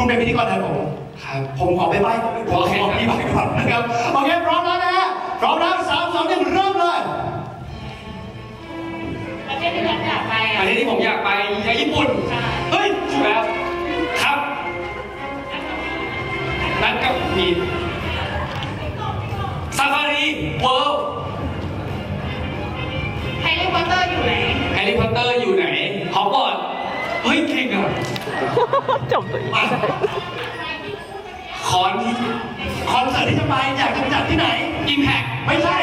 คุณเป็นพิธีกรแทนผมครับผมขอไปใบ้ผมขอโอเคขอพี่ใบ้ก่อนนะครับโอเคพร้อมแล้วนะฮะพร้อมแล้วสามสองหนึ่งเริ่มเลยประเทศที่ฉันอยากไปอัอะนนี้ที่ผมอยากไปอยากญี่ปุ่น เฮ้ยถูกแล้วครับ นั้นกับมีซ จบตัวเองคอนคอนเสิร์ตที่จะไปอยากจะไปจัดที่ไหนอิมแพกไม่ใช่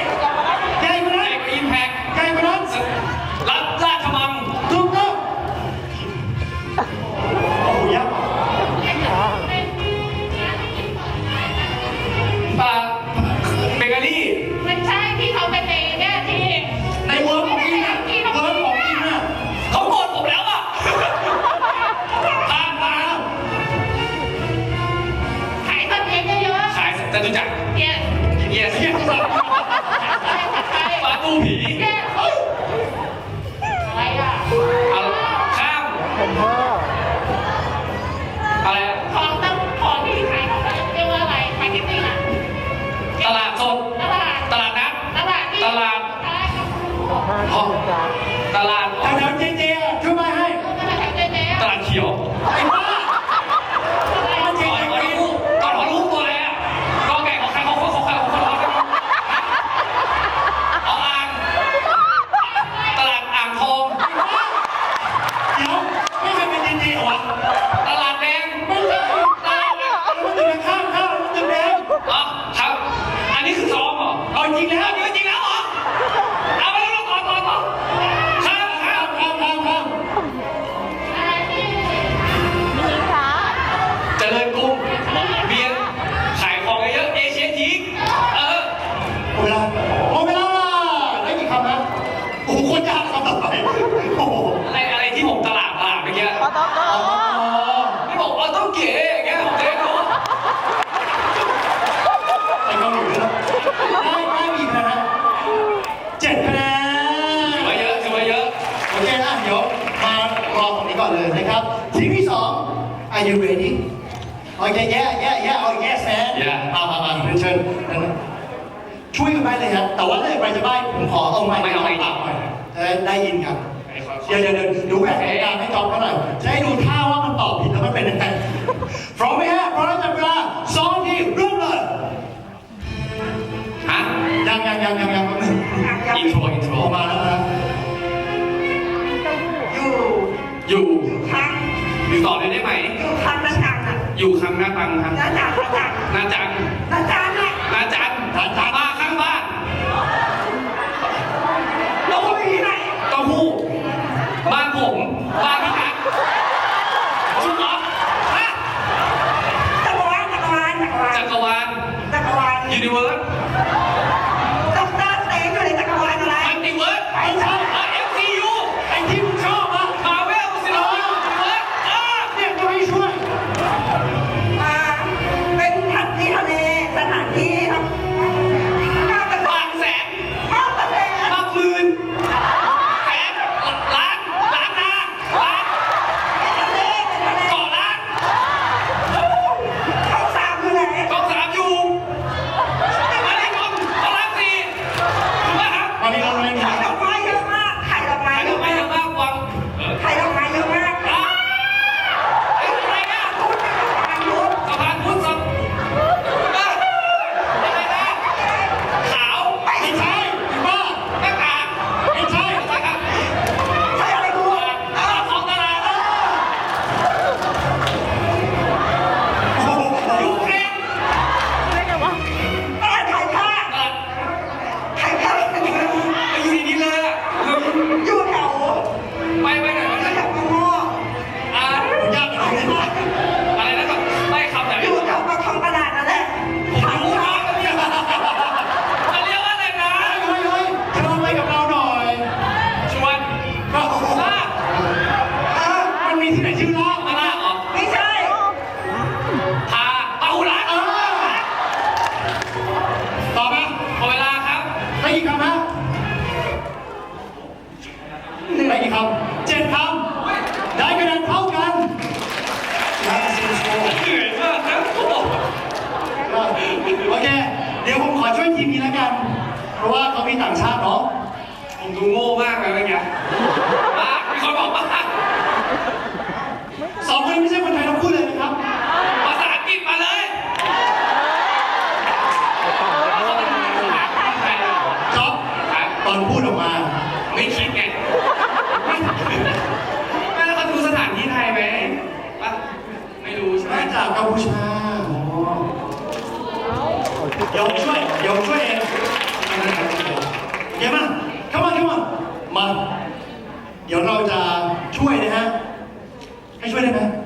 ตลาด ลาดเมื่อกี้ปตอ๋อไม่บอกเอาต้องเก๋อย่างเงี้ยผมเจ๊รู้ไปเกาหลีแล้วได้ได้อีกนะเจ็ดคะแนนถือว่าเยอะถือว่าเยอะโอเคนะเดี๋ยวมารอตรงนี้ก่อนเลยนะครับทีมที่สอง Are you ready โอเค yeah yeah yeah oh yes man Yeah มามามาเชิญช่วยกันไปเลยครับแต่ว่าถ้าเกิดใครจะใบ้ผมขอเอาไมค์ไม่เอาไมค์ ปากหน่อยจะได้ยินกัน เดี๋ยวเดี๋ยวเดี๋ยวดูแบบเหตุการให้จอบเขาหน่อยจะให้ดูท่าว่ามันตอบผิดแล้วมันเป็นยังไงพร้อมไหมฮะพร้อมแล้วจับเวลาสองทีเริ่มเลยฮะยังยังยังยังยังแป๊บนึงอินโทรอินโทรออกมาแล้วนะอยู่อยู่ทางอยู่ต่อเลยได้ไหมอยู่ทางหน้าต่างอะอยู่ข้งหน้าตังครับหน้าต่างหน้าต่างหน้าจัง หน้าต่างอะ หน้าจันหน้าจันบ้านข้างบ้าน เราไปที่ไหน เต้าหู้บ้านผมบ้านพี่นัทชุดเหรอฮะ จักรวาลจักรวาลจักรวาล จักรวา เป็ชื่อน้องมาลาหรอไม่ใช่ทาปาหุระเออตอบาหมดเวลาครับไปอีกคำนะไปกี่คำเจ็ดคำได้คะแนนเท่ากันเหนื่อยมากครับโอเค เดี๋ยวผมขอช่วยทีมนี้แล้วกัน เพราะว่าเขามีต่างชาติเนาะผมดูโง่มากเลยเมื่อกี้มากมีคนบอกมาก สองคนนี้ไม่ใช่คนไทยทั้งคู่เลยนะครับ ภาษาอังกฤษมาเลยจ๊อบตอนพูดออกมา ไม่คิดไงไม่แล้วเขาดูสถานที่ไทยไหมไม่รู้ใช่ไหมาจากกัมพูชาเดี๋ยวช่วยเดี๋ยวช่วยเองเกมมาเข้ามาเข้ามามา เดี๋ยวเราจะช่วยนะฮะ 你说的呢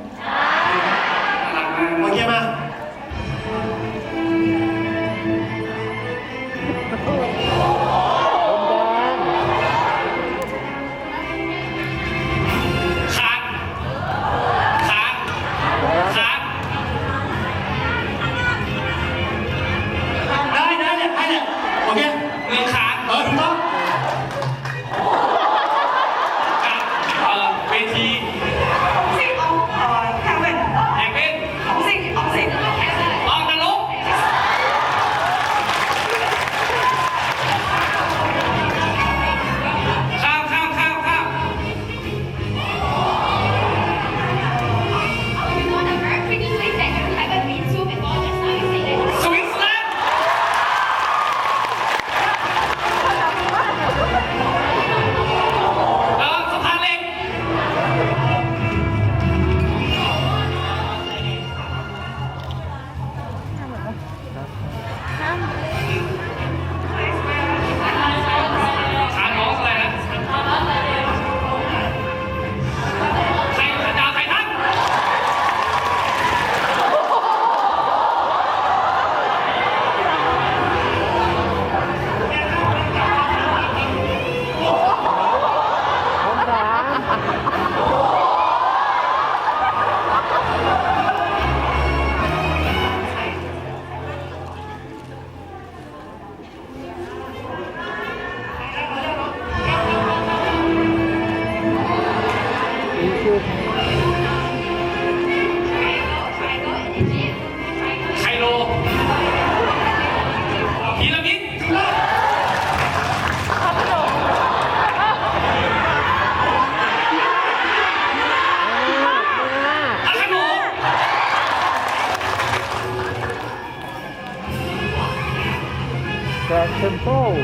track control.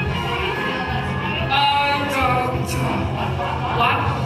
Uh, what?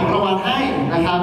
ของรางวัลให้นะครับ